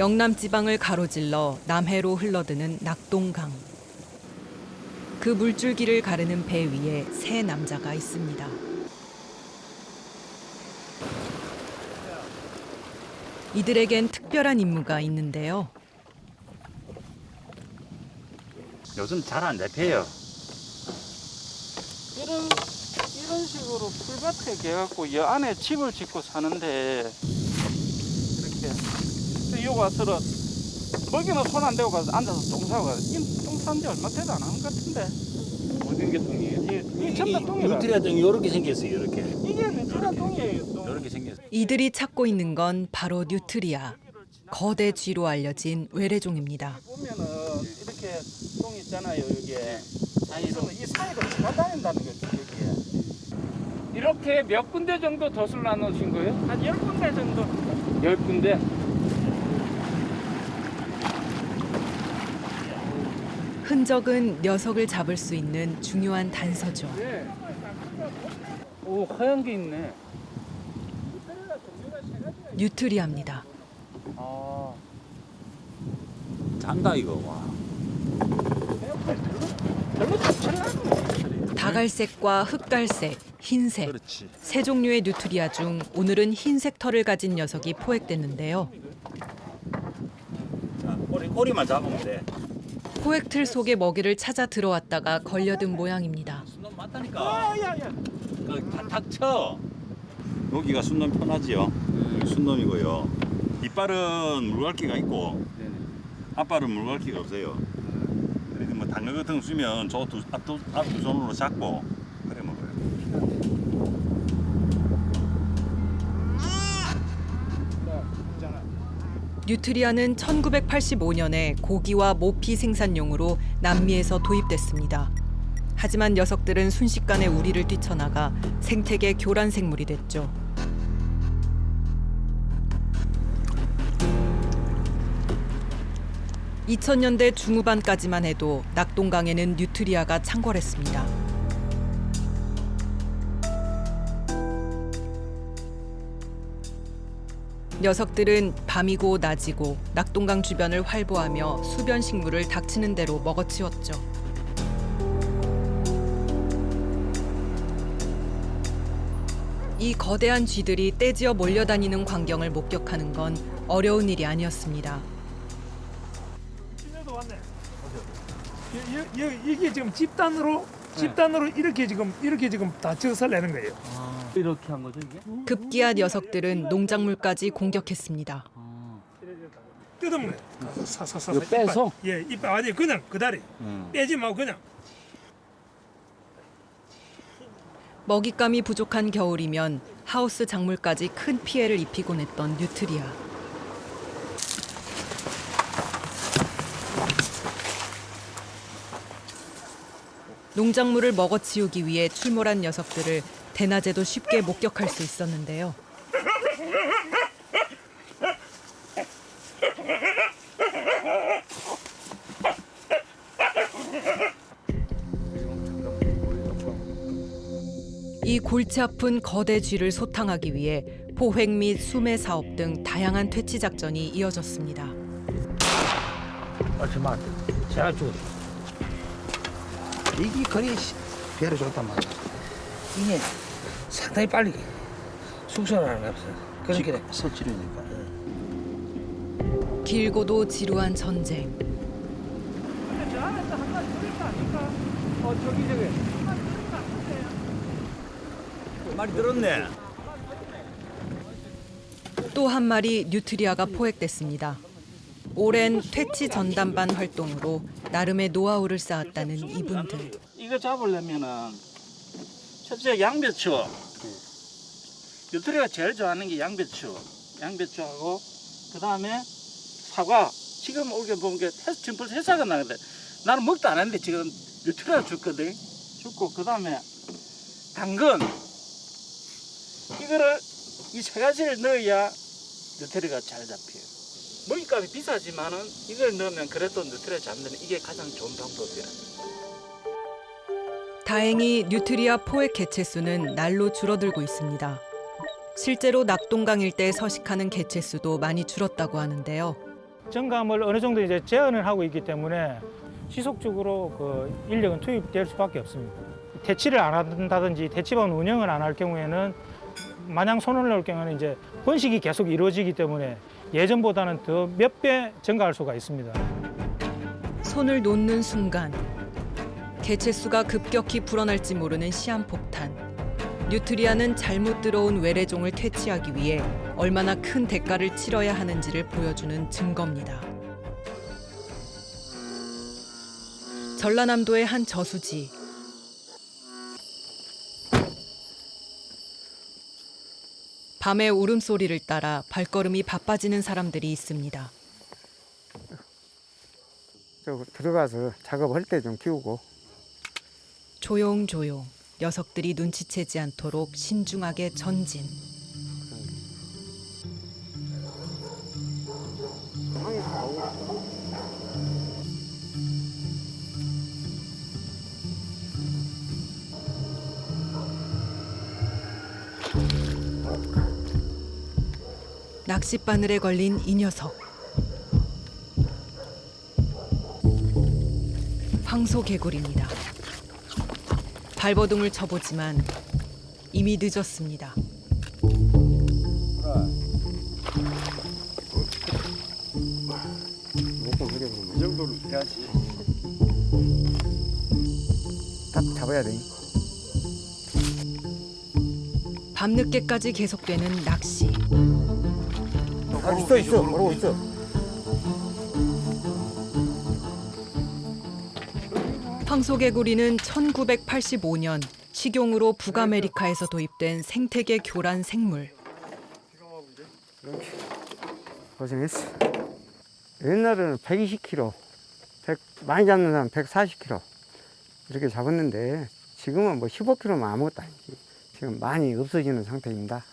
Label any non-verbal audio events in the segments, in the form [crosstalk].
영남 지방을 가로질러 남해로 흘러드는 낙동강. 그 물줄기를 가르는 배 위에 세 남자가 있습니다. 이들에겐 특별한 임무가 있는데요. 요즘 잘 안 잡혀요. 이런 이런 식으로 풀밭에 개갖고 이 안에 집을 짓고 사는데 와서는 먹이는 손 안 대고 가서 앉아서 똥 싸고 가서 똥 싼지 얼마 되도 안한것 같은데 모든 게 똥이에요. 이게 전부 다 똥이라 누트리아 똥이 이렇게 생겼어요. 이렇게. 이게 누트리아 똥이에요 똥. 이렇게 생겼어요. 이들이 찾고 있는 건 바로 뉴트리아, 거대 쥐로 알려진 외래종입니다. 보면은 이렇게 똥 있잖아요 여기에 사이로 이 사이로 지나다닌다는 거죠 여기에 이렇게 몇 군데 정도 덫을 나누신 거예요? 한 열 군데 정도 열 군데 흔적은 녀석을 잡을 수 있는 중요한 단서죠. 네. 오 하얀 게 있네 뉴트리아입니다. 아 잔다 이거 와. 다갈색과 흑갈색, 흰색 그렇지. 세 종류의 뉴트리아 중 오늘은 흰색 털을 가진 녀석이 포획됐는데요. 자, 꼬리 꼬리만 잡으면 돼. 포획 틀 속에 먹이를 찾아 들어왔다가 걸려든 모양입니다. 순놈 맞다니까. 아야야 그탁 쳐. 여기가 순놈 편하지요. 여기 순놈이고요. 이빨은 물갈기가 있고 앞발은 물갈기가 없어요. 그래서 뭐 당근 같은 거 쓰면 저 두 앞두 앞두 손으로 잡고 뉴트리아는 1985년에 고기와 모피 생산용으로 남미에서 도입됐습니다. 하지만 녀석들은 순식간에 우리를 뛰쳐나가 생태계 교란 생물이 됐죠. (2000년대) 중후반까지만 해도 낙동강에는 뉴트리아가 창궐했습니다. 녀석들은 밤이고 낮이고 낙동강 주변을 활보하며 수변 식물을 닥치는 대로 먹어치웠죠. 이 거대한 쥐들이 떼지어 몰려다니는 광경을 목격하는 건 어려운 일이 아니었습니다. 집에도 왔네. 여, 이게 지금 집단으로 집단으로 이렇게 지금 이렇게 지금 다 지어서 내는 거예요. 이렇게 한 거죠 이게? 급기야 녀석들은 농작물까지 공격했습니다. 뜯으면 사사사. 이거 빼서? 예, 이빨 아니 그냥 그 다리 빼지 말고 그냥. 먹잇감이 부족한 겨울이면 하우스 작물까지 큰 피해를 입히곤 했던 뉴트리아. 농작물을 먹어치우기 위해 출몰한 녀석들을 대낮에도 쉽게 목격할 수 있었는데요. 이 골치 아픈 거대 쥐를 소탕하기 위해 포획 및 수매 사업 등 다양한 퇴치 작전이 이어졌습니다. 얼마 만 제가 줘. 이게 거리 배로 좋단 말이야. 이게 상당히 빨리 숙성하는 게 없어. 그렇게 서치르니까. 길고도 지루한 전쟁. 근데 저 안에서 한 마리 들을 거 아닐까? 어 저기 저기 많이 들었네. 또 한 마리 뉴트리아가 포획됐습니다. 오랜 퇴치 전담반 활동으로 나름의 노하우를 쌓았다는 이분들. 이거 잡으려면은 첫째 양배추 유트리가 제일 좋아하는 게 양배추 양배추하고 그 다음에 사과. 지금 올게 보면 게 해- 지금 벌써 해사가 나는데 나는 먹도 안 했는데 지금 유트리가 줬거든. 줬고 그 다음에 당근. 이거를 이 세 가지를 넣어야 누트리가 잘 잡혀요. 먹이값이 비싸지만은 이걸 넣으면 그래도 누트리 잡는 이게 가장 좋은 방법이라 다행히 뉴트리아 포획 개체 수는 날로 줄어들고 있습니다. 실제로 낙동강 일대에 서식하는 개체 수도 많이 줄었다고 하는데요. 정감을 어느 정도 이제 제한을 하고 있기 때문에 지속적으로 그 인력은 투입될 수밖에 없습니다. 퇴치를 안 한다든지 퇴치반 운영을 안 할 경우에는 마냥 손을 넣을 경우에는 이제 번식이 계속 이루어지기 때문에 예전보다는 더 몇 배 증가할 수가 있습니다. 손을 놓는 순간 개체 수가 급격히 불어날지 모르는 시한폭탄. 뉴트리아는 잘못 들어온 외래종을 퇴치하기 위해 얼마나 큰 대가를 치러야 하는지를 보여주는 증거입니다. 전라남도의 한 저수지. 밤의 울음소리를 따라 발걸음이 바빠지는 사람들이 있습니다. 저 들어가서 작업할 때 좀 키우고 조용조용 녀석들이 눈치채지 않도록 신중하게 전진. 낚싯바늘에 걸린 이 녀석. 황소개구리입니다. 발버둥을 쳐보지만 이미 늦었습니다. 이 해야지. 딱 잡아야 돼. 밤늦게까지 계속되는 낚시. 아, 있어 있어 모르고 있어. 황소개구리는 1985년 식용으로 북아메리카에서 도입된 생태계 교란 생물. 고생했어. 옛날에는 120kg, 100, 많이 잡는 사람 140kg 이렇게 잡았는데 지금은 뭐 15kg면 아무것도 아니지. 지금 많이 없어지는 상태입니다.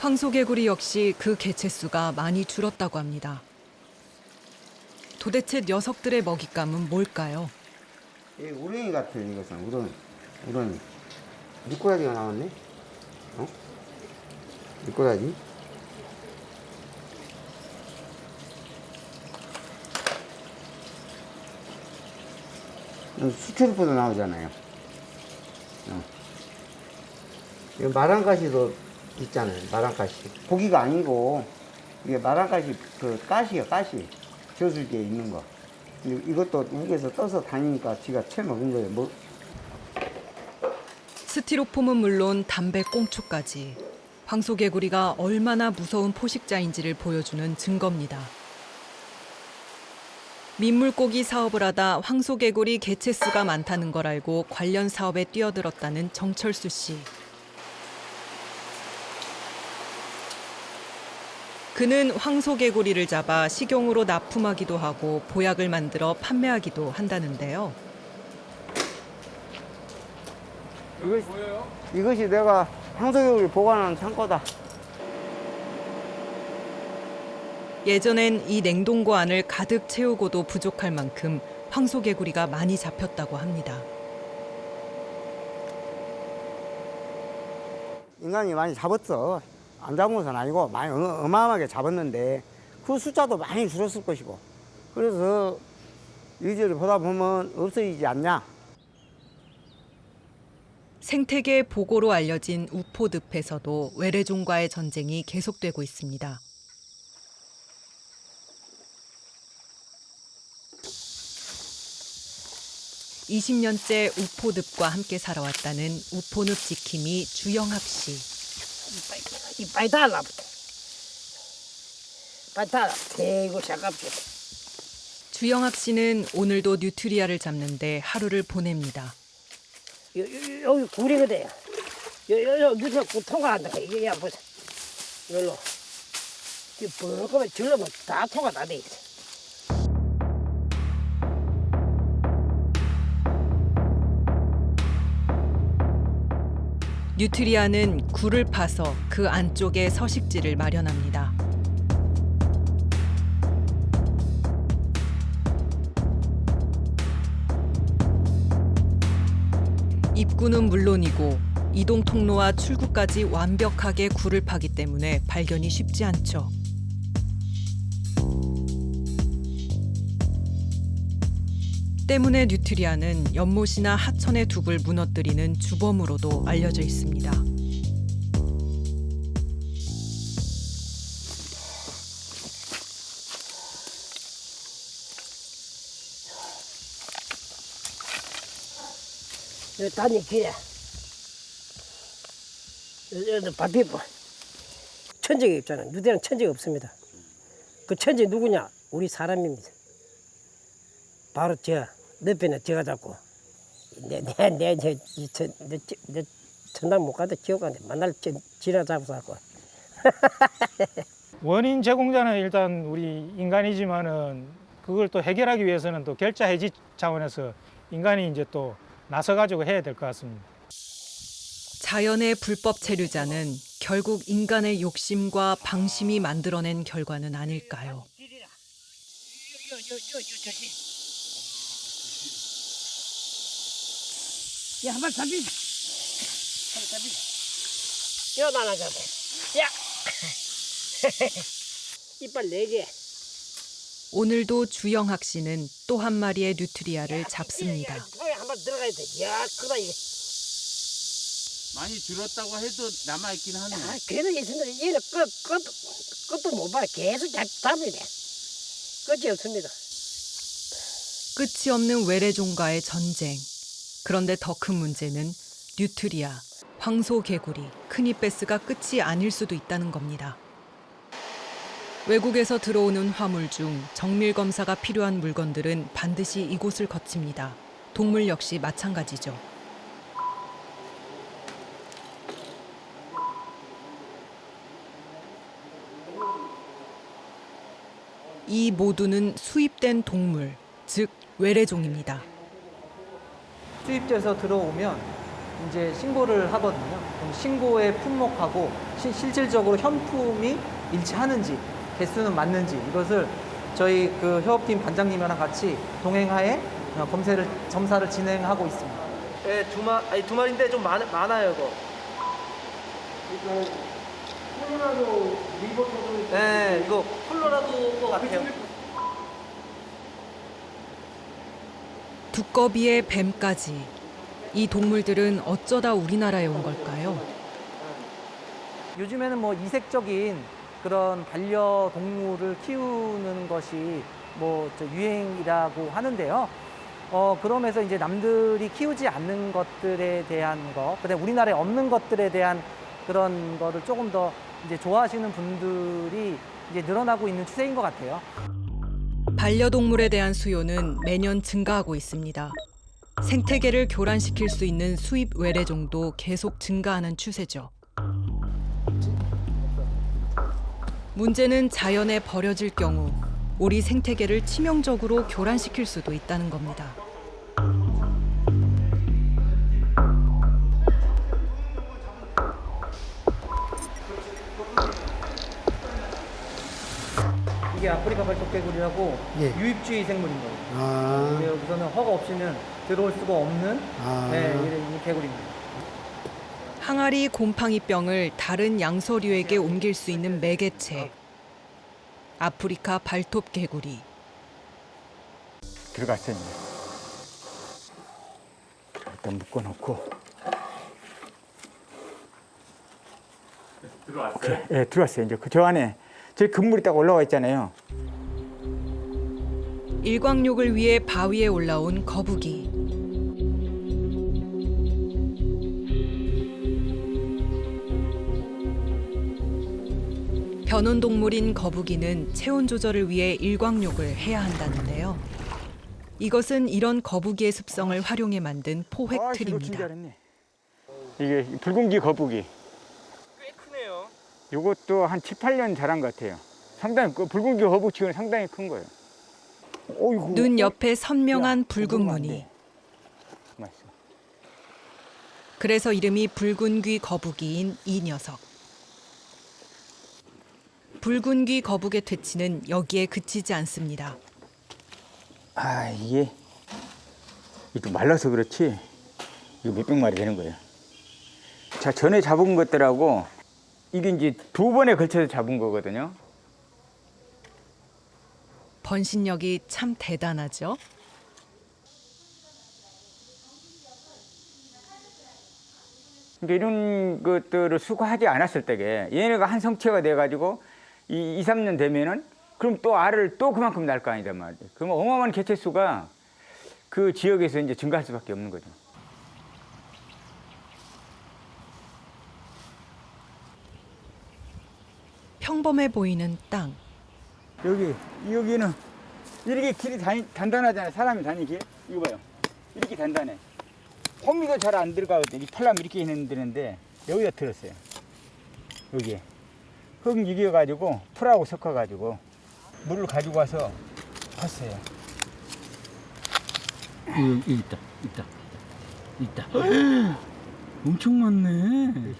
황소개구리 역시 그 개체수가 많이 줄었다고 합니다. 도대체 녀석들의 먹잇감은 뭘까요? 이 우렁이 같아 이것은 우렁이. 우렁이. 미꾸라지가 나왔네. 어? 미꾸라지. 수초리포도 나오잖아요. 어. 이 마랑가시도 있잖아요. 마랑가시. 고기가 아니고 이게 마랑가시 그 가시야 가시. 저수지에 있는 거. 이- 이것도 우에서 떠서 다니니까 지가 채 먹은 거예요. 뭐 스티로폼은 물론 담배 꽁초까지 황소개구리가 얼마나 무서운 포식자인지를 보여주는 증거입니다. 민물고기 사업을 하다 황소개구리 개체수가 많다는 걸 알고 관련 사업에 뛰어들었다는 정철수 씨. 그는 황소개구리를 잡아 식용으로 납품하기도 하고 보약을 만들어 판매하기도 한다는데요. 이것이, 이것이 내가 황소육을 보관하는 창고다. 예전엔 이 냉동고 안을 가득 채우고도 부족할 만큼 황소개구리가 많이 잡혔다고 합니다. 인간이 많이 잡았어. 안 잡은 것은 아니고 많이 어- 어마어마하게 잡았는데 그 숫자도 많이 줄었을 것이고. 그래서 이제를 보다 보면 없어지지 않냐. 생태계 보고로 알려진 우포늪에서도 외래종과의 전쟁이 계속되고 있습니다. (20년째) 우포늪과 함께 살아왔다는 우포늪 지킴이 주영학 씨. 이빨 달라붙어. 이빨 달라. 대고 차갑게. 주영학 씨는 오늘도 뉴트리아를 잡는데 하루를 보냅니다. 여, 여, 여기 구리거든. 여, 여, 여, 밑에 구 통과한다. 이게 야, 보세. 여기로. 이 벌거면 질러면 다 통과 다 돼. 있어. 뉴트리아는 굴을 파서 그 안쪽에 서식지를 마련합니다. 입구는 물론이고 이동 통로와 출구까지 완벽하게 굴을 파기 때문에 발견이 쉽지 않죠. 때문에 뉴트리아는 연못이나 하천의 둑을 무너뜨리는 주범으로도 알려져 있습니다. 여 단이 길에 여기 밭비고 천적이 있잖아. 누대는 천적이 없습니다. 그 천적 누구냐? 우리 사람입니다. 바로 저 옆에는 제가 잡고 내내내내 천당 못 가도 지옥 가는데 만날 저 지나 잡아서 갖고 원인 제공자는 일단 우리 인간이지만은 그걸 또 해결하기 위해서는 또 결자 해지 차원에서 인간이 이제 또 나서 가지고 해야 될 것 같습니다. 자연의 불법 체류자는 결국 인간의 욕심과 방심이 만들어낸 결과는 아닐까요? 야, 한번 잡히. 한번 잡히. 야, 나나 잡아. 야. 이빨 네 개. 오늘도 주영학 씨는 또 한 마리의 뉴트리아를 잡습니다. 한번 들어가야 돼. 야, 크다 이게. 많이 줄었다고 해도 남아 있긴 하네. 아, 그래도 있습니다. 얘는 끝, 끝, 끝도 못 봐. 계속 잡, 잡아야 돼. 끝이 없습니다. 끝이 없는 외래종과의 전쟁. 그런데 더 큰 문제는 뉴트리아, 황소개구리, 크니베스가 끝이 아닐 수도 있다는 겁니다. 외국에서 들어오는 화물 중 정밀 검사가 필요한 물건들은 반드시 이곳을 거칩니다. 동물 역시 마찬가지죠. 이 모두는 수입된 동물, 즉 외래종입니다. 수입돼서 들어오면 이제 신고를 하거든요. 그럼 신고에 품목하고 시- 실질적으로 현품이 일치하는지 개수는 맞는지 이것을 저희 그 협업팀 반장님이랑 같이 동행하에 어, 검사를 점사를 진행하고 있습니다. 예, 두 마, 아니 두 마리인데 좀 많, 많아요, 이거. 콜로라도 리버터도. 네, 이거 콜로라도 것 같아요. 두꺼비의 뱀까지 이 동물들은 어쩌다 우리나라에 온 걸까요? 요즘에는 뭐 이색적인 그런 반려동물을 키우는 것이 뭐저 유행이라고 하는데요. 어, 그러면서 이제 남들이 키우지 않는 것들에 대한 거, 그다음에 우리나라에 없는 것들에 대한 그런 거를 조금 더 이제 좋아하시는 분들이 이제 늘어나고 있는 추세인 것 같아요. 반려동물에 대한 수요는 매년 증가하고 있습니다. 생태계를 교란시킬 수 있는 수입 외래종도 계속 증가하는 추세죠. 문제는 자연에 버려질 경우 우리 생태계를 치명적으로 교란시킬 수도 있다는 겁니다. 이게 아프리카 발톱개구리라고 예. 유입주의 생물인 거예요. 아, 근데 여기서는 허가 없이는 들어올 수가 없는 아. 네, 이- 이 개구리입니다. 항아리 곰팡이병을 다른 양서류에게 옮길 수 있는 매개체. 아프리카 발톱 개구리. 들어갔어요. 일단 묶어놓고. 들어왔어요? 예, 들어왔어요. 이제 그 저 안에 저 건물이 딱 올라와 있잖아요. 일광욕을 위해 바위에 올라온 거북이. 변온동물인 거북이는 체온 조절을 위해 일광욕을 해야 한다는데요. 이것은 이런 거북이의 습성을 활용해 만든 포획 아, 이거 틀입니다. 잘했네. 이게 붉은기 거북이. 이것도 한 7, 8년 자란 것 같아요. 상당히 그 붉은기 거북 치고는 상당히 큰 거예요. 어이구. 눈 옆에 선명한 야, 붉은 무늬. 맛있어. 그래서 이름이 붉은 귀 거북이인 이 녀석. 붉은 귀 거북의 퇴치는 여기에 그치지 않습니다. 아 이게 이거 말라서 그렇지 이거 몇백 마리 되는 거예요. 자 전에 잡은 것들하고 이게 이제 두 번에 걸쳐서 잡은 거거든요. 번신력이 참 대단하죠. 그러니까 이런 것들을 수거하지 않았을 때게 얘네가 한 성체가 돼가지고 이 2, 3년 되면은 그럼 또 알을 또 그만큼 낳을 거 아니다 말이에요. 그럼 어마어마한 개체 수가 그 지역에서 이제 증가할 수밖에 없는 거죠. 평범해 보이는 땅. 여기 여기는 이렇게 길이 단, 단단하잖아요. 사람이 다니는 길. 이거 봐요. 이렇게 단단해. 호미도 잘 안 들어가거든요. 이 팔람 이렇게 있는 데는데 여기다 들었어요. 여기에 흙 이겨가지고 풀하고 섞어가지고 물을 가지고 와서 팠어요. 여기 있다, 있다, 있다. [gasps] 엄청 많네.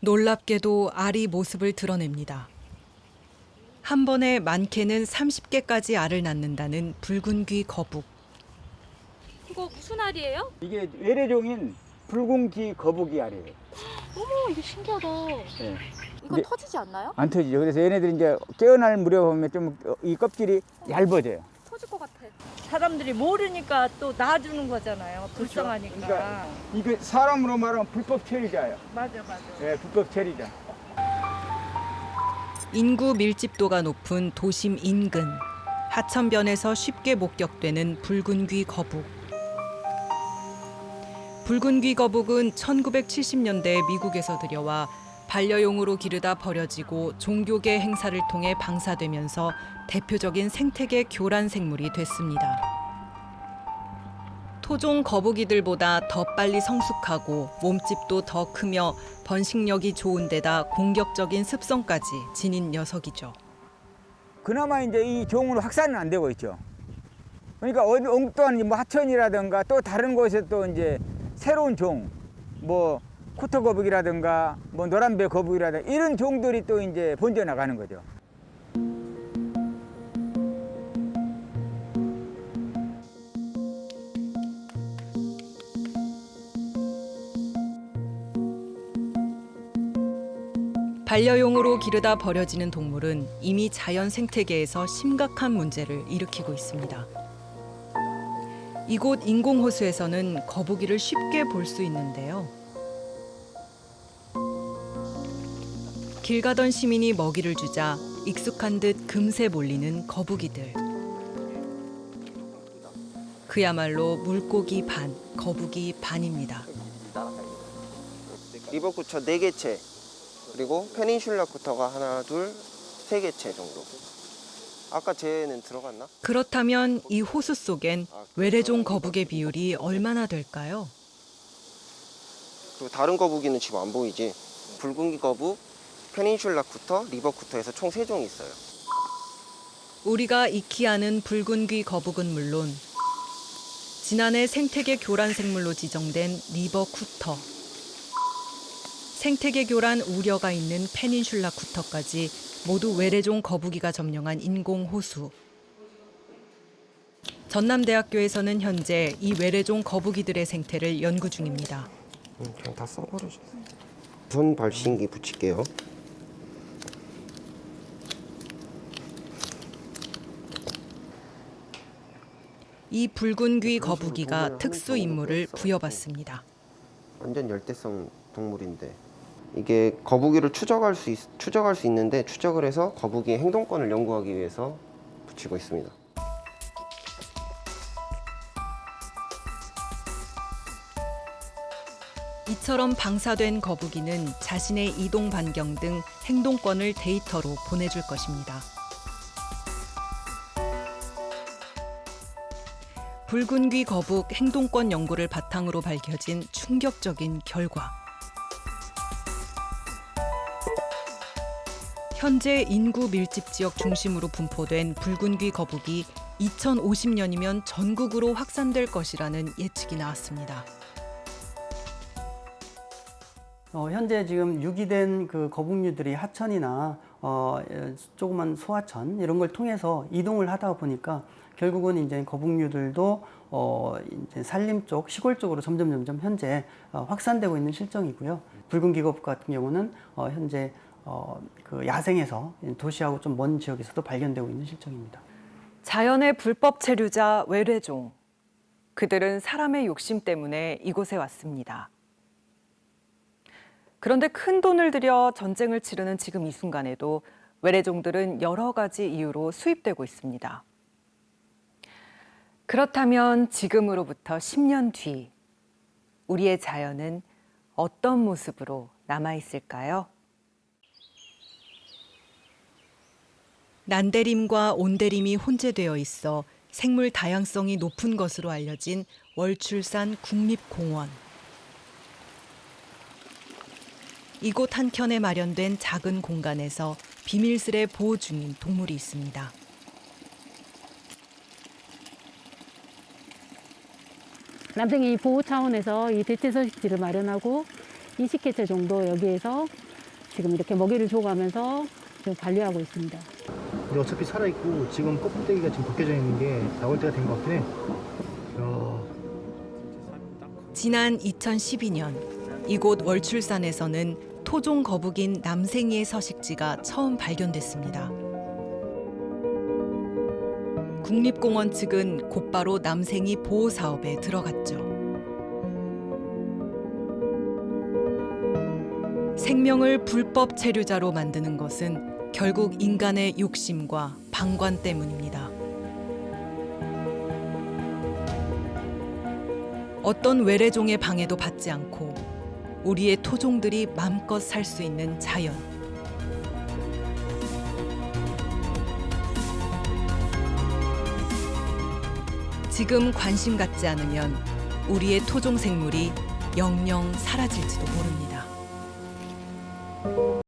놀랍게도 알이 모습을 드러냅니다. 한 번에 많게는 30개까지 알을 낳는다는 붉은 귀 거북. 이거 무슨 알이에요? 이게 외래종인 붉은기 거북이 알이에요. 어머 이게 신기하다. 네. 이거 네. 터지지 않나요? 안 터지죠. 그래서 얘네들이 이제 깨어날 무렵 보면 좀 이 껍질이 얇아져요. 터질 것 같아. 사람들이 모르니까 또 놔주는 거잖아요. 그렇죠. 불쌍하니까. 그러니까 이게 사람으로 말하면 불법 체리자예요. 맞아, 맞아. 예, 불법 체리자. 인구 밀집도가 높은 도심 인근. 하천변에서 쉽게 목격되는 붉은 귀 거북. 붉은 귀 거북은 1970년대에 미국에서 들여와 반려용으로 기르다 버려지고 종교계 행사를 통해 방사되면서 대표적인 생태계 교란 생물이 됐습니다. 토종 거북이들보다 더 빨리 성숙하고 몸집도 더 크며 번식력이 좋은 데다 공격적인 습성까지 지닌 녀석이죠. 그나마 이제 이 종으로 확산은 안 되고 있죠. 그러니까 엉뚱한 뭐 하천이라든가 또 다른 곳에 또 이제 새로운 종, 뭐 코터 거북이라든가 뭐 노란배 거북이라든가 이런 종들이 또 이제 번져 나가는 거죠. 반려용으로 기르다 버려지는 동물은 이미 자연 생태계에서 심각한 문제를 일으키고 있습니다. 이곳 인공호수에서는 거북이를 쉽게 볼 수 있는데요. 길 가던 시민이 먹이를 주자 익숙한 듯 금세 몰리는 거북이들. 그야말로 물고기 반, 거북이 반입니다. 리버쿠처 4개체 그리고 페닌슐라 쿠터가 하나 둘 세 개체 정도. 아까 쟤는 들어갔나? 그렇다면 이 호수 속엔 외래종 거북의 비율이 얼마나 될까요? 그리고 다른 거북이는 지금 안 보이지? 붉은기 거북, 페닌슐라 쿠터, 리버 쿠터에서 총 3종이 있어요. 우리가 익히 아는 붉은 귀 거북은 물론 지난해 생태계 교란 생물로 지정된 리버 쿠터 생태계 교란 우려가 있는 페닌슐라 쿠터까지 모두 외래종 거북이가 점령한 인공 호수. 전남대학교에서는 현재 이 외래종 거북이들의 생태를 연구 중입니다. 그냥 다 써버려줘 손 발신기 붙일게요 이 붉은 귀 거북이가 특수 임무를 부여받습니다. 완전 열대성 동물인데 이게 거북이를 추적할 수 있, 추적할 수 있는데 추적을 해서 거북이의 행동권을 연구하기 위해서 붙이고 있습니다. 이처럼 방사된 거북이는 자신의 이동 반경 등 행동권을 데이터로 보내줄 것입니다. 붉은 귀 거북 행동권 연구를 바탕으로 밝혀진 충격적인 결과. 현재 인구 밀집 지역 중심으로 분포된 붉은 귀 거북이 2050년이면 전국으로 확산될 것이라는 예측이 나왔습니다. 어, 현재 지금 유기된 그 거북류들이 하천이나 어, 에, 조그만 소하천 이런 걸 통해서 이동을 하다 보니까 결국은 이제 거북류들도 어, 이제 산림 쪽 시골 쪽으로 점점 점점 현재 어, 확산되고 있는 실정이고요. 붉은 기겁 같은 경우는 어, 현재 어, 그 야생에서 도시하고 좀 먼 지역에서도 발견되고 있는 실정입니다. 자연의 불법 체류자 외래종. 그들은 사람의 욕심 때문에 이곳에 왔습니다. 그런데 큰 돈을 들여 전쟁을 치르는 지금 이 순간에도 외래종들은 여러 가지 이유로 수입되고 있습니다. 그렇다면 지금으로부터 10년 뒤 우리의 자연은 어떤 모습으로 남아 있을까요? 난대림과 온대림이 혼재되어 있어 생물 다양성이 높은 것으로 알려진 월출산 국립공원. 이곳 한켠에 마련된 작은 공간에서 비밀스레 보호 중인 동물이 있습니다. 남생이 보호 차원에서 이 대체 서식지를 마련하고 20개체 정도 여기에서 지금 이렇게 먹이를 줘가면서 좀 관리하고 있습니다. 근데 어차피 살아있고 지금 껍데기가 지금 벗겨져 있는 게 나올 때가 된 것 같긴 해. 야. 지난 2012년 이곳 월출산에서는 토종 거북인 남생이의 서식지가 처음 발견됐습니다. 국립공원 측은 곧바로 남생이 보호 사업에 들어갔죠. 생명을 불법 체류자로 만드는 것은 결국 인간의 욕심과 방관 때문입니다. 어떤 외래종의 방해도 받지 않고 우리의 토종들이 마음껏 살 수 있는 자연. 지금 관심 갖지 않으면 우리의 토종 생물이 영영 사라질지도 모릅니다.